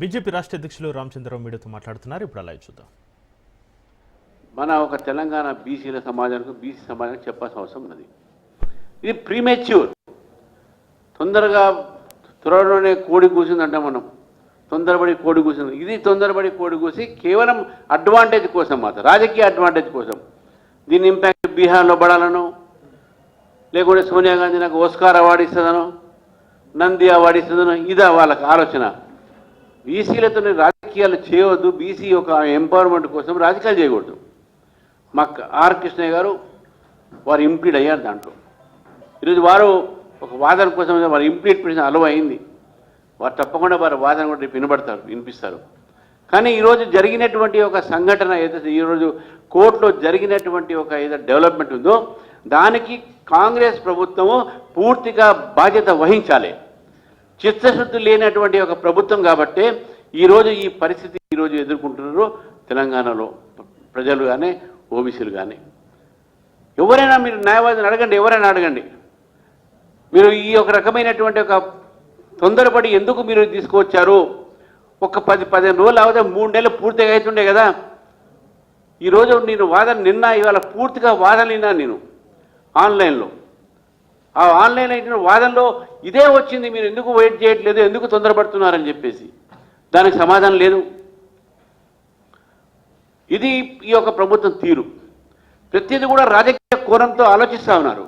BJP రాష్ట్ర అధ్యక్షులు రామచంద్రరావు మీడియాతో మాట్లాడుతున్నారు. ఇప్పుడు అలా చూద్దాం. మన ఒక తెలంగాణ బీసీల సమాజానికి బీసీ సమాజానికి చెప్పాల్సిన అవసరం ఉన్నది. ఇది ప్రీమెచ్యూర్ తొందరగా త్వరలోనే కోడి కూసిందంటే మనం. తొందరపడి కోడి కూసింది. ఇది తొందరపడి కోడి కూసి కేవలం అడ్వాంటేజ్ కోసం మాత్రం రాజకీయ అడ్వాంటేజ్ కోసం. దీని ఇంపాక్ట్ బీహార్లో పడాలను లేకుంటే సోనియా గాంధీ నాకు ఓస్కార్ అవార్డు ఇస్తుందనో నంది అవార్డు ఇస్తుందనో ఇదా వాళ్ళకి ఆలోచన. బీసీలతో రాజకీయాలు చేయవద్దు. బీసీ ఒక ఎంపవర్మెంట్ కోసం రాజకీయాలు చేయకూడదు. మా ఆర్ కృష్ణయ్య గారు వారు ఇంప్లీడ్ అయ్యారు దాంట్లో. ఈరోజు వారు ఒక వాదన కోసం వారు ఇంప్లీడ్ చేసిన అలవ అయింది. వారు తప్పకుండా వారి వాదన కూడా రేపు వినబడతారు వినిపిస్తారు. కానీ ఈరోజు జరిగినటువంటి ఒక సంఘటన ఏదైతే ఈరోజు కోర్టులో జరిగినటువంటి ఒక ఏదో డెవలప్మెంట్ ఉందో దానికి కాంగ్రెస్ ప్రభుత్వము పూర్తిగా బాధ్యత వహించాలి. చిత్తశుద్ధి లేనటువంటి ఒక ప్రభుత్వం కాబట్టి ఈరోజు ఈ పరిస్థితి ఈరోజు ఎదుర్కొంటున్నారు తెలంగాణలో ప్రజలు కానీ ఓబీసీలు కానీ ఎవరైనా మీరు న్యాయవాదిని అడగండి ఎవరైనా అడగండి. మీరు ఈ ఒక రకమైనటువంటి ఒక తొందరపడి ఎందుకు మీరు తీసుకువచ్చారు? ఒక పది పదిహేను రోజులు అవదే మూడు నెలలు పూర్తిగా అవుతుండే కదా. ఈరోజు నేను వాదన నిన్న ఇవాళ పూర్తిగా వాదన నేను ఆన్లైన్లో. ఆ ఆన్లైన్ అయిన వాదనలో ఇదే వచ్చింది మీరు ఎందుకు వెయిట్ చేయట్లేదు ఎందుకు తొందరపడుతున్నారని చెప్పేసి. దానికి సమాధానం లేదు. ఇది ఈ యొక్క ప్రభుత్వం తీరు. ప్రతిదీ కూడా రాజకీయ కోణంతో ఆలోచిస్తూ ఉన్నారు.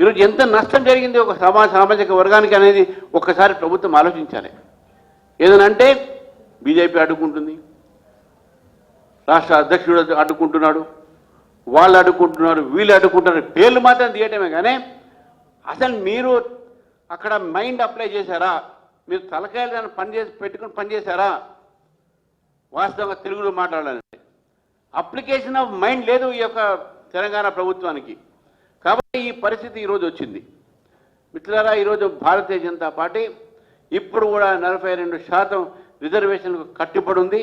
ఈరోజు ఎంత నష్టం జరిగింది ఒక సమా సామాజిక వర్గానికి అనేది ఒక్కసారి ప్రభుత్వం ఆలోచించాలి. ఏదనంటే బీజేపీ అడ్డుకుంటుంది రాష్ట్ర అధ్యక్షుడు అడ్డుకుంటున్నాడు వాళ్ళు అడ్డుకుంటున్నారు వీళ్ళు అడ్డుకుంటున్నారు పేర్లు మాత్రం తీయటమే. కానీ అసలు మీరు అక్కడ మైండ్ అప్లై చేశారా? మీరు తలకాయలు దాన్ని పని చేసి పెట్టుకుని పనిచేశారా వాస్తవంగా తెలుగులో మాట్లాడాలని అప్లికేషన్ ఆఫ్ మైండ్ లేదు ఈ యొక్క తెలంగాణ ప్రభుత్వానికి. కాబట్టి ఈ పరిస్థితి ఈరోజు వచ్చింది. మిత్రులారా ఈరోజు భారతీయ జనతా పార్టీ ఇప్పుడు కూడా నలభై రెండు శాతం రిజర్వేషన్లకు కట్టుబడి ఉంది.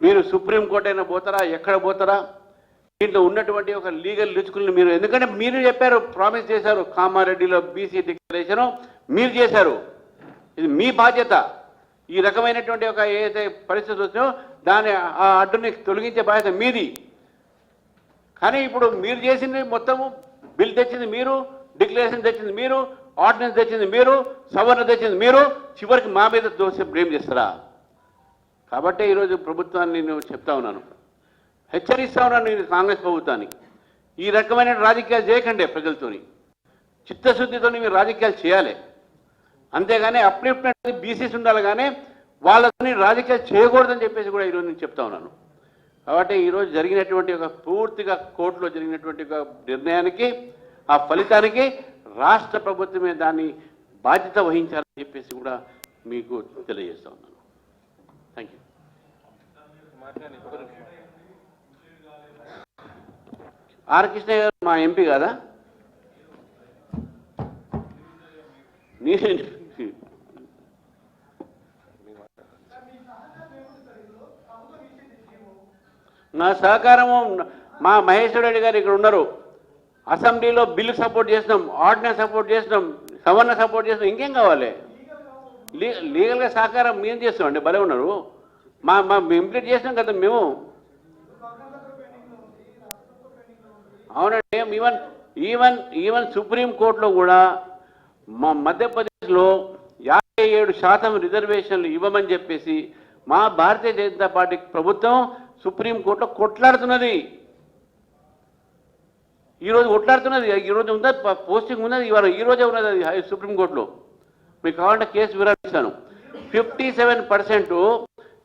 మీరు సుప్రీంకోర్టు అయినా పోతారా? ఎక్కడ పోతారా? దీంట్లో ఉన్నటువంటి ఒక లీగల్ రిచుకుల్ని మీరు ఎందుకంటే మీరు చెప్పారు ప్రామిస్ చేశారు కామారెడ్డిలో బీసీ డిక్లరేషన్ మీరు చేశారు. ఇది మీ బాధ్యత. ఈ రకమైనటువంటి ఒక ఏదైతే పరిస్థితి వచ్చినో దాని ఆ అడ్డుని తొలగించే బాధ్యత మీది. కానీ ఇప్పుడు మీరు చేసింది మొత్తము బిల్ తెచ్చింది మీరు డిక్లరేషన్ తెచ్చింది మీరు ఆర్డినెన్స్ తెచ్చింది మీరు సవరణ తెచ్చింది మీరు చివరికి మా మీద దోషం బ్లేమ్ చేస్తారా? కాబట్టి ఈరోజు ప్రభుత్వాన్ని నేను చెప్తా ఉన్నాను. హెచ్చరిస్తా ఉన్నాను నేను కాంగ్రెస్ ప్రభుత్వానికి. ఈ రకమైన రాజకీయాలు చేయకండి ప్రజలతోని. చిత్తశుద్ధితో మీరు రాజకీయాలు చేయాలి. అంతేగాని అప్లిప్మెంట్ బీసీస్ ఉండాలి కానీ వాళ్ళని రాజకీయాలు చేయకూడదని చెప్పేసి కూడా ఈరోజు నేను చెప్తా ఉన్నాను. కాబట్టి ఈరోజు జరిగినటువంటి ఒక పూర్తిగా కోర్టులో జరిగినటువంటి ఒక నిర్ణయానికి ఆ ఫలితానికి రాష్ట్ర ప్రభుత్వమే దాన్ని బాధ్యత వహించాలని చెప్పేసి కూడా మీకు తెలియజేస్తా ఉన్నాను. థ్యాంక్ యూ ఆర్ కృష్ణ గారు మా ఎంపీ కదా? నేను నా సహకారము మా మహేశ్వర రెడ్డి గారు ఇక్కడ ఉన్నారు. అసెంబ్లీలో బిల్లు సపోర్ట్ చేసినాం ఆర్డినెన్స్ సపోర్ట్ చేసినాం సవరణ సపోర్ట్ చేసినాం ఇంకేం కావాలి? లీ లీగల్గా సహకారం మేము చేస్తామండి భలే ఉన్నారు. మా మా ఇంప్లీట్ చేసినాం కదా మేము. అవునండి ఈవెన్ ఈవెన్ ఈవెన్ సుప్రీం కోర్టులో కూడా మా మధ్యప్రదేశ్లో యాభై ఏడు శాతం రిజర్వేషన్లు ఇవ్వమని చెప్పేసి మా భారతీయ జనతా పార్టీ ప్రభుత్వం సుప్రీంకోర్టులో కొట్లాడుతున్నది. ఈరోజు కొట్లాడుతున్నది ఈరోజు ఉందా పోస్టింగ్ ఉన్నది ఇవాళ ఈ రోజే ఉన్నది అది సుప్రీంకోర్టులో మీకు కావాలంటే కేసు వివరాలు fifty seven percent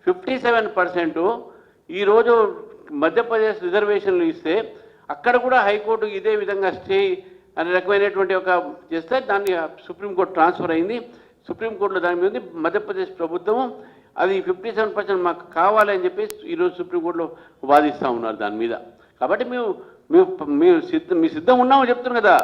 fifty seven percent ఈరోజు మధ్యప్రదేశ్ రిజర్వేషన్లు ఇస్తే అక్కడ కూడా హైకోర్టు ఇదే విధంగా స్టే అనే రకమైనటువంటి ఒక చేస్తే దాన్ని సుప్రీంకోర్టు ట్రాన్స్ఫర్ అయింది. సుప్రీంకోర్టులో దాని మీద మధ్యప్రదేశ్ ప్రభుత్వం. అది ఫిఫ్టీ సెవెన్ పర్సెంట్ మాకు కావాలని చెప్పేసి ఈరోజు సుప్రీంకోర్టులో వాదిస్తూ ఉన్నారు దాని మీద. కాబట్టి మేము మేము మీరు సిద్ధం మీ సిద్ధం ఉన్నామని చెప్తున్నాం కదా.